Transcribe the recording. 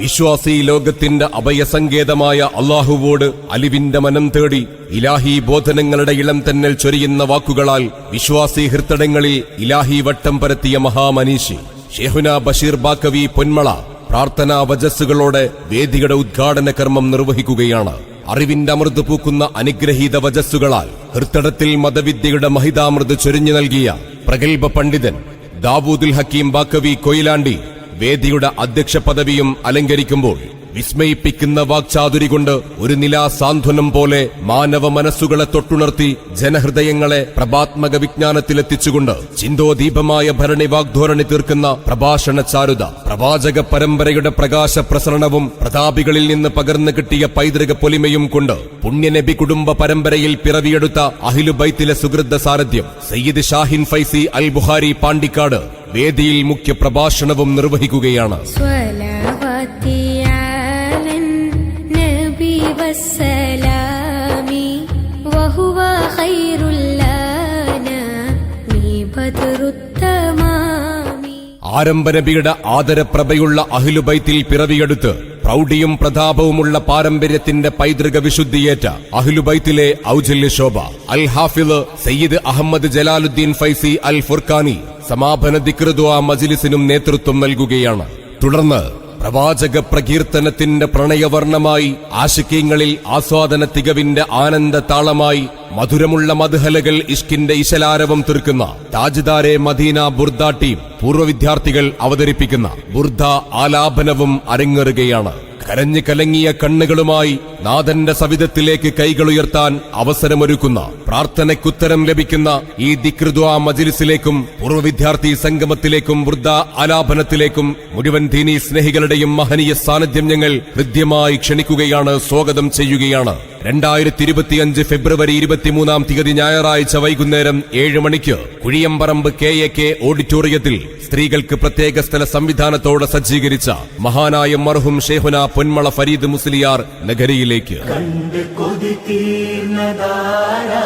വിശ്വാസി ലോകത്തിന്റെ അഭയസങ്കേതമായ അള്ളാഹുവോട് അലിവിന്റെ മനം തേടി ഇലാഹി ബോധനങ്ങളുടെ ഇളം തന്നൽ ചൊരിയുന്ന വാക്കുകളാൽ വിശ്വാസി ഹൃത്തടങ്ങളിൽ ഇലാഹി വട്ടം പരത്തിയ മഹാമനീഷി. ഷെഹുന ബഷീർ ബാക്കവി പൊന്മള പ്രാർത്ഥനാ വജസ്സുകളോടെ വേദിയുടെ ഉദ്ഘാടന കർമ്മം നിർവഹിക്കുകയാണ്. അറിവിന്റെ അമൃത് പൂക്കുന്ന അനുഗ്രഹീത വജസ്സുകളാൽ ഹൃത്തടത്തിൽ മതവിദ്യയുടെ മഹിതാമൃത് ചൊരിഞ്ഞു നൽകിയ പ്രഗത്ഭ പണ്ഡിതൻ ദാവൂദുൽ ഹക്കീം ബാക്കവി കൊയിലാണ്ടി വേദിയുടെ അധ്യക്ഷ പദവിയും അലങ്കരിക്കുമ്പോൾ വിസ്മയിപ്പിക്കുന്ന വാക്ചാതുരി കൊണ്ട് ഒരു നിലാ സാന്ത്വനം പോലെ മാനവ മനസ്സുകളെ തൊട്ടുണർത്തി ജനഹൃദയങ്ങളെ പ്രഭാത്മക വിജ്ഞാനത്തിലെത്തിച്ചുകൊണ്ട് ചിന്തോദീപമായ ഭരണി വാഗ്ധോരണി തീർക്കുന്ന പ്രഭാഷണ ചാരുത പ്രവാചക പരമ്പരയുടെ പ്രകാശ പ്രസരണവും പ്രതാപികളിൽ നിന്ന് പകർന്നു കിട്ടിയ പൈതൃക പൊലിമയും കൊണ്ട് പുണ്യനബി കുടുംബ പരമ്പരയിൽ പിറവിയെടുത്ത അഹിലുബൈത്തിലെ സുഹൃദ സാരഥ്യം സയ്യിദ് ഷാഹിൻ ഫൈസി അൽ ബുഹാരി പാണ്ടിക്കാട് വേദിയിൽ മുഖ്യ പ്രഭാഷണവും നിർവഹിക്കുകയാണ് ആരംഭനബിയുടെ ആദരപ്രഭയുള്ള അഹിലുബൈത്തിൽ പിറവിയെടുത്ത് പ്രൗഢിയും പ്രതാപവുമുള്ള പാരമ്പര്യത്തിന്റെ പൈതൃക വിശുദ്ധിയേറ്റ അഹ്ലുബൈത്തിലെ ഔജല്യ ശോഭ അൽ ഹാഫിദ് സയ്യിദ് അഹമ്മദ് ജലാലുദ്ദീൻ ഫൈസി അൽ ഫുർഖാനി സമാപന ദിക്റുദ്വാ മജിലിസിനും നേതൃത്വം നൽകുകയാണ്. തുടർന്ന് പ്രവാചക പ്രകീർത്തനത്തിന്റെ പ്രണയവർണമായി ആശിക്യങ്ങളിൽ ആസ്വാദന തികവിന്റെ ആനന്ദ താളമായി മധുരമുള്ള മധുഹലകൾ ഇഷ്കിന്റെ ഇശലാരവം തീർക്കുന്ന താജ്ദാരെ മദീന ബുർദ ടീം പൂർവ വിദ്യാർത്ഥികൾ അവതരിപ്പിക്കുന്ന ബുർദ ആലാപനവും അരങ്ങേറുകയാണ്. കരഞ്ഞു കലങ്ങിയ കണ്ണുകളുമായി നാഥന്റെ സവിധത്തിലേക്ക് കൈകളുയർത്താൻ അവസരമൊരുക്കുന്ന പ്രാർത്ഥനയ്ക്കുത്തരം ലഭിക്കുന്ന ഈ ദിക്രുദ്വാ മജിലിസിലേക്കും പൂർവ വിദ്യാർത്ഥി സംഗമത്തിലേക്കും വൃദ്ധ ആലാപനത്തിലേക്കും മുഴുവൻ ദീനി സ്നേഹികളുടെയും മഹനീയ സാന്നിധ്യം ഞങ്ങൾ ഹൃദ്യമായി ക്ഷണിക്കുകയാണ് സ്വാഗതം ചെയ്യുകയാണ്. രണ്ടായിരത്തി ഇരുപത്തിയഞ്ച് ഫെബ്രുവരി ഇരുപത്തിമൂന്നാം തീയതി ഞായറാഴ്ച വൈകുന്നേരം ഏഴ് മണിക്ക് കുഴിയമ്പറമ്പ് കെ എ കെ ഓഡിറ്റോറിയത്തിൽ സ്ത്രീകൾക്ക് പ്രത്യേക സ്ഥല സംവിധാനത്തോടെ സജ്ജീകരിച്ച മഹാനായ മർഹും ഷേഹുന പൊന്മള ഫരീദ് മുസ്ലിയാർ നഗരിയിലേക്ക്. കൊതി തീർന്നതാരാ